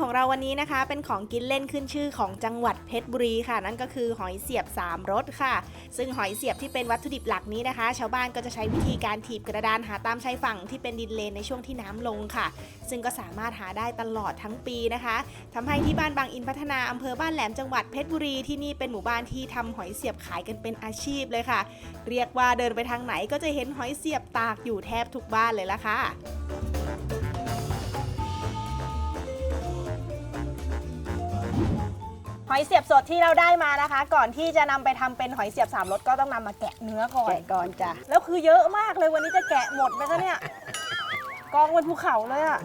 ของเราวันนี้นะคะ เป็นของกินเล่นขึ้นชื่อของจังหวัดเพชรบุรีค่ะ นั่นก็คือหอยเสียบสามรสค่ะ ซึ่งหอยเสียบที่เป็นวัตถุดิบหลักนี้นะคะ ชาวบ้านก็จะใช้วิธีการถีบกระดานหาตามชายฝั่งที่เป็นดินเลนในช่วงที่น้ำลงค่ะ ซึ่งก็สามารถหาได้ตลอดทั้งปีนะคะทำให้ที่บ้านบางอินพัฒนาอำเภอบ้านแหลมจังหวัดเพชรบุรีที่นี่เป็นหมู่บ้านที่ทำหอยเสียบขายกันเป็นอาชีพเลยค่ะ เรียกว่าเดินไปทางไหนก็จะเห็นหอยเสียบตากอยู่แทบทุกบ้านเลยละค่ะ หอยเสียบสดที่เราได้มานะคะ ก่อนที่จะนำไปทำเป็นหอยเสียบสามรสก็ต้องนำมาแกะเนื้อก่อน แกะก่อนจ้ะ แล้วคือเยอะมากเลยวันนี้จะแกะหมดไหมคะเนี่ย กองบนภูเขาเลยอะ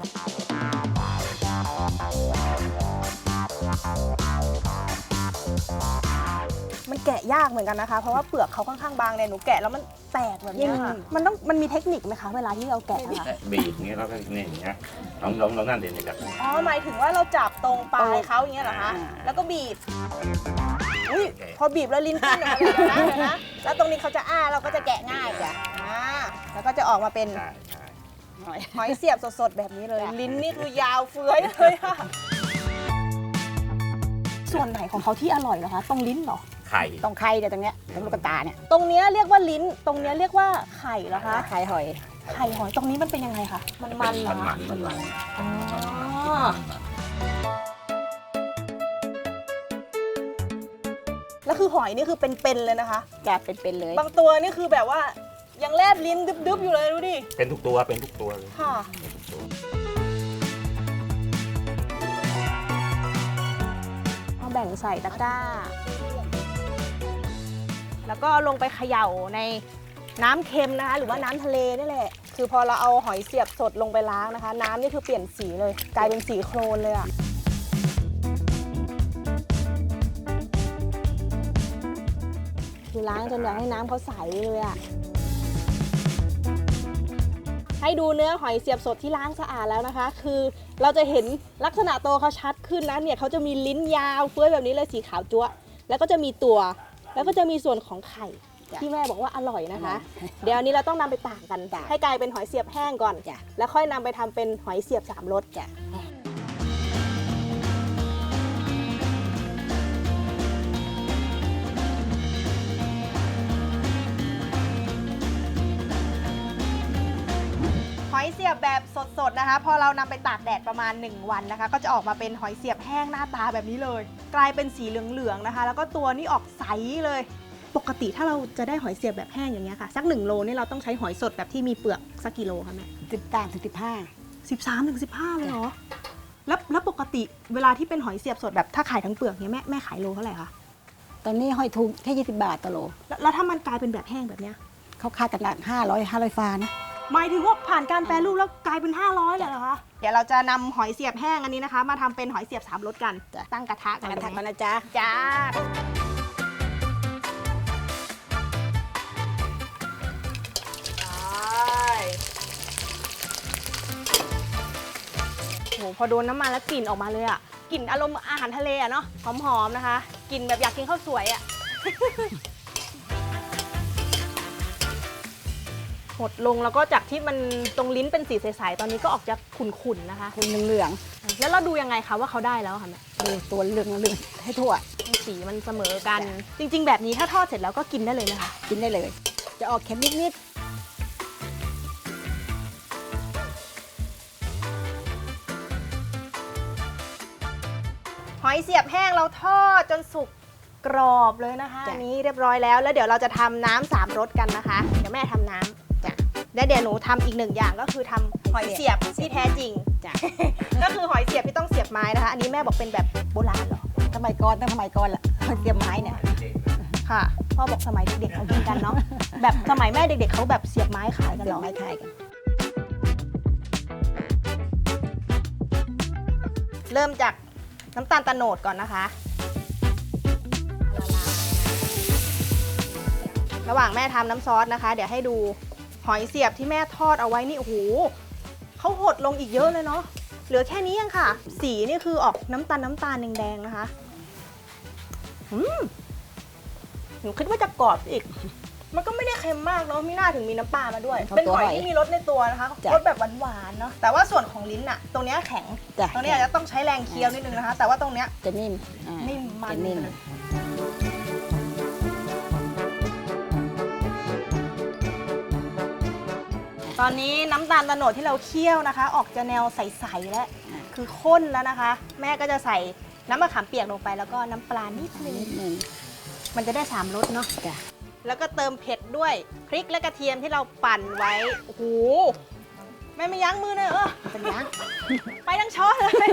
แกะยากเหมือนกันนะคะ เพราะว่าเปลือกเขาค่อนข้างบางเนี่ยหนูแกะแล้วมันแตกแบบเนี้ยค่ะมันต้องมันมีเทคนิคไหมคะเวลาที่เราแกะอะบีบอย่างเงี้ยแล้วก็เนี่ยอย่างเงี้ยลองลองลองนั่นเด่นเลยครับอ๋อหมายถึงว่าเราจับตรงปลายเขาอย่างเงี้ยเหรอคะอ่าแล้วก็บีบอุ้ยพอบีบแล้วลิ้นขึ้นออกมาเลยนะเดี๋ยวนะแล้วตรงนี้เขาจะอ้าเราก็จะแกะง่ายจ้ะอ่าแล้วก็จะออกมาเป็นใช่ใช่หอยหอยเสียบสดๆแบบนี้เลยจ้ะลิ้นนี่คือยาวเฟื้อยเลยค่ะส่วนไหนของเขาที่อร่อยเหรอคะ ตรงลิ้นเหรอไข่ตรงไข่เนี่ยตรงเนี้ยตรงลูกตาเนี่ยตรงเนี้ยเรียกว่าลิ้น ตรงเนี้ยเรียกว่าไข่เหรอคะ ไข่หอย ไข่หอยตรงนี้มันเป็นยังไงคะ มันมันเหรอมันคะมันมันมันอ๋อแล้วคือหอยนี่คือเป็นๆเลยนะคะ จะเป็นๆเลย บางตัวนี่คือแบบว่ายังแลบลิ้นดึบๆอยู่เลยดูดิ เป็นทุกตัวเป็นทุกตัวเลยค่ะ เป็นทุกตัวเอาแบ่งใส่ตะกร้า แล้วก็ลงไปเขย่าในน้ำเค็มนะคะหรือว่าน้ำทะเลนี่แหละ คือพอเราเอาหอยเสียบสดลงไปล้างนะคะ น้ำนี่คือเปลี่ยนสีเลย กลายเป็นสีโครนเลยอะคือล้างจนแบบให้น้ำเขาใสเลยอะให้ดูเนื้อหอยเสียบสดที่ล้างสะอาดแล้วนะคะ คือเราจะเห็นลักษณะโตวเขาชัดขึ้นนะเนี่ยเขาจะมีลิ้นยาวเฟื้อยแบบนี้เลยสีขาวจั๊วแล้วก็จะมีตัว แล้วก็จะมีส่วนของไข่จ้ะที่แม่บอกว่าอร่อยนะคะ เดี๋ยวอันนี้เราต้องนำไปตากกันจ้ะให้กลายเป็นหอยเสียบแห้งก่อนจ้ะแล้วค่อยนำไปทำเป็นหอยเสียบสามรสจ้ะ ยเสียบแบบสดๆนะคะ พอเรานำไปตากแดดประมาณ 1 วันนะคะ ก็จะออกมาเป็นหอยเสียบแห้งหน้าตาแบบนี้เลย กลายเป็นสีเหลืองๆนะคะ แล้วก็ตัวนี่ออกใสเลย ปกติถ้าเราจะได้หอยเสียบแบบแห้งอย่างเงี้ยค่ะ สัก1โลนี่เราต้องใช้หอยสดแบบที่มีเปลือกสักกิโลคะแม่สิบต่างถึงสิบห้าสิบสามถึงสิบห้าเลยเหรอแล้วแล้วปกติเวลาที่เป็นหอยเสียบสดแบบถ้าขายทั้งเปลือกเนี่ยแม่แม่ขายโลเท่าไหร่คะตอนนี้หอยทุงแค่ยี่สิบบาทต่อโลแล้วแล้วถ้ามันกลายเป็นแบบแห้งแบบเนี้ยเขาคาดกันละห้าร้อยห้าร้อยฟานะ หมายถึงว่าผ่านการแปรรูปแล้วกลายเป็น 500เลยเหรอคะ เดี๋ยวเราจะนำหอยเสียบแห้งอันนี้นะคะ มาทำเป็นหอยเสียบสามรสกัน จ้ะ ตั้งกระทะกันกระเลยทักไหมมานะจ๊ะจ้า โหพอโดนน้ำมันแล้วกลิ่นออกมาเลยอะกลิ่นอารมณ์อาหารทะเลอะเนาะหอมๆนะคะกลิ่นแบบอยากกินข้าวสวยอะ หดลงแล้วก็จากที่มันตรงลิ้นเป็นสีใสๆตอนนี้ก็ออกจะขุ่นๆนะคะ คุณเหลืองแล้วเราดูยังไงคะว่าเขาได้แล้วค่ะแม่ๆดูตัวเหลืองเหลืองให้ทั่ว ให้สีมันเสมอกัน จริง ๆ แบบนี้ถ้าทอดเสร็จแล้วก็กินได้เลยนะคะกินได้เลย จะออกเค็มนิดหอยเสียบแห้งเราทอดจนสุกกรอบเลยนะคะ อันนี้เรียบร้อยแล้ว แล้วเดี๋ยวเราจะทำน้ำสามรสกันนะคะ เดี๋ยวแม่ทำน้ำจ้ะ แล้วเดี๋ยวหนูทำอีกหนึ่งอย่างก็คือทำหอยเสียบที่แท้จริงๆจ้ะ ก็คือหอยเสียบที่ต้องเสียบไม้นะคะ อันนี้แม่บอกเป็นแบบโบราณเหรอ สมัยก่อนตั้งสมัยก่อนละเตรียมไม้เนี่ย ค่ะ พ่อบอกสมัยเด็กๆเขากินกันเนาะ แบบสมัยแม่เด็กๆเขาแบบเสียบไม้ขายกันเตรีเหยรมอไม้ไทยกัน เริ่มจากน้ำตาลตะโนดก่อนนะคะ ระหว่างแม่ทำน้ำซอสนะคะ เดี๋ยวให้ดู หอยเสียบที่แม่ทอดเอาไว้นี่โอ้โหเขาหดลงอีกเยอะเลยเนาะเหลือแค่นี้เองค่ะ สีนี่คือออกน้ำตาลน้ำตาลแดงๆนะคะอืมหนูคิดว่าจะกรอบอีก มันก็ไม่ได้เค็มมากเนาะไม่น่าถึงมีน้ำปลามาด้วยเอาเป็นหอยตัวหอยที่มีรสในตัวนะคะจ้ะรสแบบหวานๆเนาะแต่ว่าส่วนของลิ้นอะตรงเนี้ยแข็ง จ้ะ ตรงเนี้ยอาจจะต้องใช้แรงเคี้ยวนิดนึงนะคะ แต่ว่าตรงเนี้ยจะนิ่มอ่านิ่มมันจะนิ่ม ตอนนี้น้ำตาลตะโนดที่เราเคี่ยวนะคะ ออกจะแนวใสๆแล้วอ่าคือข้นแล้วนะคะ แม่ก็จะใส่น้ำมะขามเปียกลงไป แล้วก็น้ำปลานิดนึงนิดนึงมันจะได้สามรสเนาะจ้ะแล้วก็เติมเผ็ดด้วยพริกและกระเทียมที่เราปั่นไว้โอ้โหแม่ไม่ยั้งมือเลยเออ เป็นยัง ไปทั้งช้อนเลย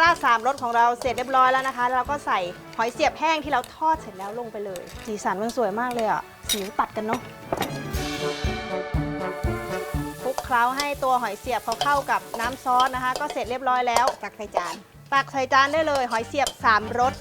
ราดสามรสของเราเสร็จเรียบร้อยแล้วนะคะเราก็ใส่หอยเสียบแห้งที่เราทอดเสร็จแล้วลงไปเลย สีสันมันสวยมากเลยอะสีตัดกันเนาะคลุกเคล้าให้ตัวหอยเสียบเขาเข้ากับน้ำซอสนะคะ ก็เสร็จเรียบร้อยแล้วตักใส่จานตักใส่จานได้เลย หอยเสียบสามรส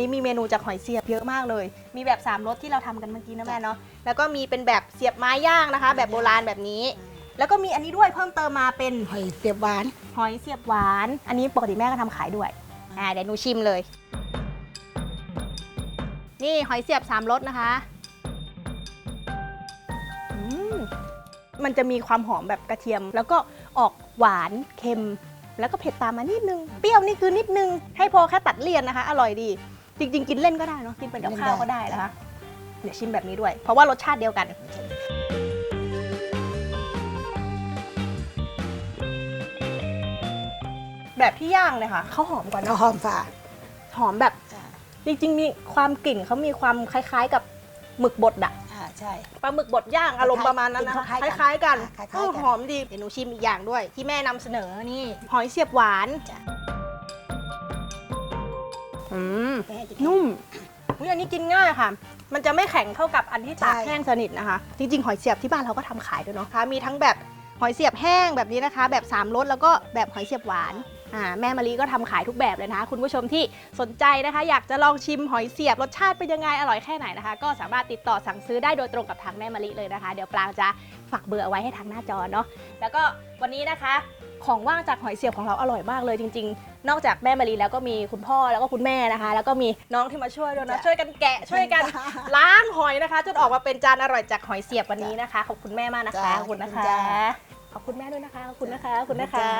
นี้มีเมนูจากหอยเสียบเยอะมากเลย มีแบบ3รสที่เราทำกันเมื่อกี้นะแม่เนาะ แล้วก็มีเป็นแบบเสียบไม้ย่างนะคะ แบบโบราณแบบนี้ แล้วก็มีอันนี้ด้วยเพิ่มเติมมาเป็นหอยเสียบหวาน หอยเสียบหวาน อันนี้ปกติแม่ก็ทำขายด้วย อ่าเดี๋ยวหนูชิมเลย นี่หอยเสียบสามรสนะคะอืมมันจะมีความหอมแบบกระเทียม แล้วก็ออกหวานเค็มแล้วก็เผ็ดตามมานิดนึง เปรี้ยวนี่คือนิดนึง ให้พอแค่ตัดเลี่ยนนะคะ อร่อยดี จริง ๆ กินเล่นก็ได้เนาะกินเป็นกับข้าวก็ได้นะคะ เดี๋ยวชิมแบบนี้ด้วย เพราะว่ารสชาติเดียวกัน แบบที่ย่างเลยค่ะเขาหอมกว่าก็เนาะหอมฝาหอมแบบจริง ๆ มีความกลิ่นเขามีความคล้าย ๆ กับหมึกบดอะอ่าใช่ ปลาหมึกบดย่างอารมณ์ประมาณนั้นนะคะคล้ายๆกันคล้ายๆกันคล้ายๆกัน เออหอมดีเดี๋ยวหนูชิมอีกอย่างด้วย ที่แม่นำเสนอนี่หอยเสียบหวาน จ้ะ อืมแม่จะนุ่มอุ๊ยอันนี้กินง่ายค่ะ มันจะไม่แข็งเท่ากับอันที่ตากใช่ แห้งสนิทนะคะ จริงๆ หอยเสียบที่บ้านเราก็ทำขายด้วยเนาะคะมีทั้งแบบหอยเสียบแห้งแบบนี้นะคะ แบบสามรสแล้วก็แบบหอยเสียบหวานอ่าแม่มะลิก็ทำขายทุกแบบเลยนะคะ คุณผู้ชมที่สนใจนะคะ อยากจะลองชิมหอยเสียบรสชาติเป็นยังไงอร่อยแค่ไหนนะคะ ก็สามารถติดต่อสั่งซื้อได้โดยตรงกับทางแม่มะลิเลยนะคะ เดี๋ยวปลางจะฝากเบอร์เอาไว้ให้ทางหน้าจอเนาะ แล้วก็วันนี้นะคะ ของว่างจากหอยเสียบของเราอร่อยมากเลยจริงๆ นอกจากแม่มะลิแล้วก็มีคุณพ่อแล้วก็คุณแม่นะคะ แล้วก็มีน้องที่มาช่วยด้วยนะช่วยกันแกะช่วยกันล้างหอยนะคะจนออกมาเป็นจานอร่อยจากหอยเสียบวันนี้นะคะขอบคุณแม่มากนะคะจ้าขอบคุณนะคะขอบคุณจ้าขอบคุณแม่ด้วยนะคะขอบคุณนะคะขอบคุณนะคะจ้า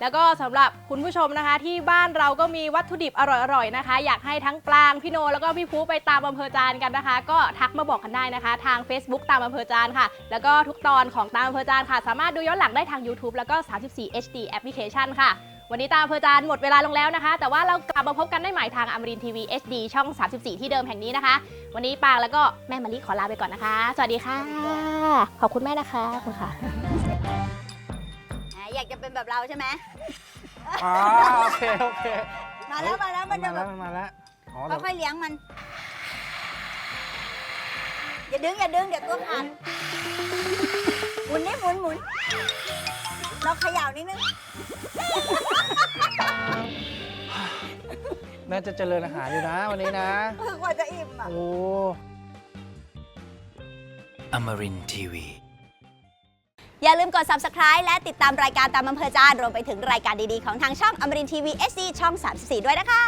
แล้วก็สำหรับคุณผู้ชมนะคะ ที่บ้านเราก็มีวัตถุดิบอร่อยๆนะคะ อยากให้ทั้งปลางพี่โนแล้วก็พี่ภูไปตามอำเภอจานกันนะคะ ก็ทักมาบอกกันได้นะคะ ทาง Facebook ตามอำเภอจานค่ะ แล้วก็ทุกตอนของตามอำเภอจานค่ะ สามารถดูย้อนหลังได้ทาง YouTube แล้วก็ 34 HD Application ค่ะ วันนี้ตามอำเภอจานหมดเวลาลงแล้วนะคะ แต่ว่าเรากลับมาพบกันได้ใหม่ทางอมรินทีวี HD ช่อง 34 ที่เดิมแห่งนี้นะคะ วันนี้ปางแล้วก็แม่มะลิขอลาไปก่อนนะคะ สวัสดีค่ะ ขอบคุณแม่นะคะขอบคุณค่ะอะอยากจะเป็นแบบเราใช่ไหมอ๋อโอเคโอเคมาแล้วมาแล้วมันจะมาแบแล้วบมันมาแล้วอ๋อแต่ค่อยๆเลี้ยงมัน อย่าดึงอย่าดึงเดี๋ยวตัวขาดหมุนนี่หมุนหมุนเราเขย่านิดนึง น่าจะเจริญอาหารอยู่นะวันนี้นะกว่าจะอิ่มอะ โอ้ Amarin Tiwi. อย่าลืมกด subscribe และติดตามรายการตามอำเภอจานรวมไปถึงรายการดีๆ ของทางช่องอมรินทีวี SD ช่อง 34 ด้วยนะคะ